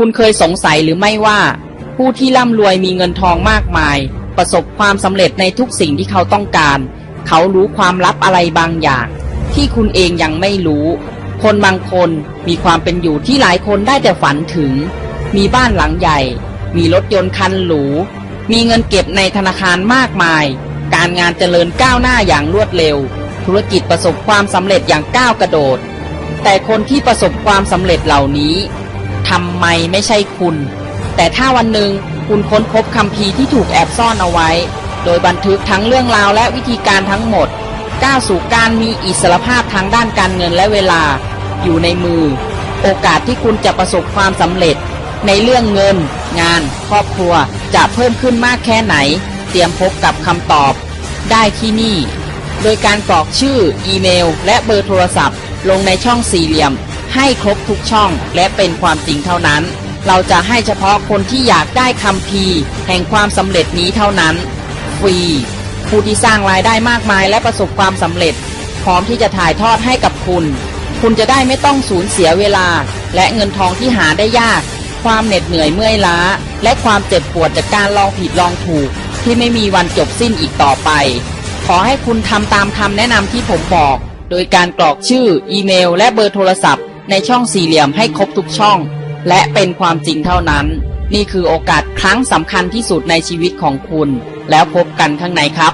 คุณเคยสงสัยหรือไม่ว่า ผู้ที่ร่ำรวยมีเงินทองมากมาย ประสบความสำเร็จในทุกสิ่งที่เขาต้องการ เขารู้ความลับอะไรบางอย่าง ที่คุณเองยังไม่รู้ คนบางคนมีความเป็นอยู่ที่หลายคนได้แต่ฝันถึง มีบ้านหลังใหญ่ มีรถยนต์คันหรู มีเงินเก็บในธนาคารมากมาย การงานเจริญก้าวหน้าอย่างรวดเร็ว ธุรกิจประสบความสำเร็จอย่างก้าวกระโดด แต่คนที่ประสบความสำเร็จเหล่านี้ ทำไมไม่ใช่คุณ แต่ถ้าวันหนึ่งคุณค้นพบคัมภีที่ถูกแอบซ่อนเอาไว้ โดยบันทึกทั้งเรื่องราวและวิธีการทั้งหมด ก้าวสู่การมีอิสรภาพทางด้านการเงินและเวลา อยู่ในมือ โอกาสที่คุณจะประสบความสำเร็จ ในเรื่องเงิน งาน ครอบครัวจะเพิ่มขึ้นมากแค่ไหน เตรียมพบกับคำตอบ ได้ที่นี่ โดยการกรอกชื่อ อีเมล และเบอร์โทรศัพท์ ลงในช่องสี่เหลี่ยม ให้ครบทุกช่องและเป็นความจริงเท่านั้น เราจะให้เฉพาะคนที่อยากได้คำพีร์แห่งความสำเร็จนี้เท่านั้น ฟรี ผู้ที่สร้างรายได้มากมายและประสบความสำเร็จ พร้อมที่จะถ่ายทอดให้กับคุณ คุณจะได้ไม่ต้องสูญเสียเวลา และเงินทองที่หาได้ยาก ความเหน็ดเหนื่อยเมื่อยล้า และความเจ็บปวดจากการลองผิดลองถูก ที่ไม่มีวันจบสิ้นอีกต่อไป ขอให้คุณทำตามคำแนะนำที่ผมบอกโดยการกรอกชื่อ อีเมล และเบอร์โทรศัพท์ ในช่องสี่เหลี่ยมให้ครบทุกช่อง และเป็นความจริงเท่านั้น นี่คือโอกาสครั้งสำคัญที่สุดในชีวิตของคุณ แล้วพบกันข้างในครับ